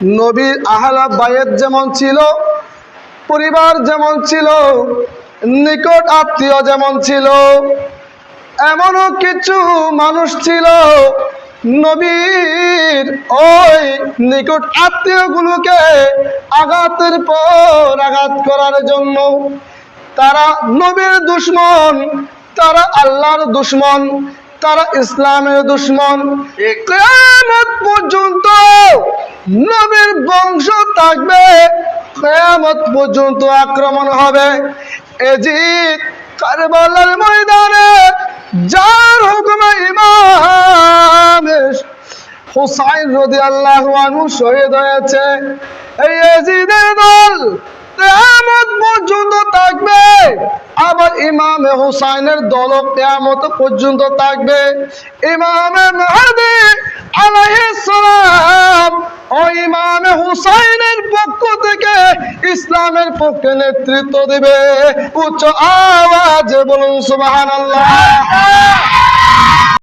নবীর আহলা বায়েত যেমন ছিল পরিবার যেমন ছিল নিকট আত্মীয় যেমন ছিল এমনও কিছু মানুষ ছিল নবীর ওই নিকট আত্মীয়গুলোকে আঘাতের পর আঘাত করার জন্য তারা নবীর দুশ্মন তারা আল্লাহর দুশ্মন তারা ইসলামের দুশ্মন। পর্যন্ত নবীর বংশ থাকবে, কিয়ামত পর্যন্ত আক্রমণ হবে। এজিদ কারবালার ময়দানে, যার হুকুমে ইমাম হুসাইন রদি আল্লাহ আনহু শহীদ হয়েছে। এই এজিদের দল কেয়ামত পর্যন্ত থাকবে। আবার ইমামে হুসাইনের দল কেয়ামত পর্যন্ত থাকবে। ইমামে মাহাদি হুসাইনের পক্ষ থেকে ইসলামের পক্ষে নেতৃত্ব দিবে। উচ্চ আওয়াজে বলুন সুবহানাল্লাহ।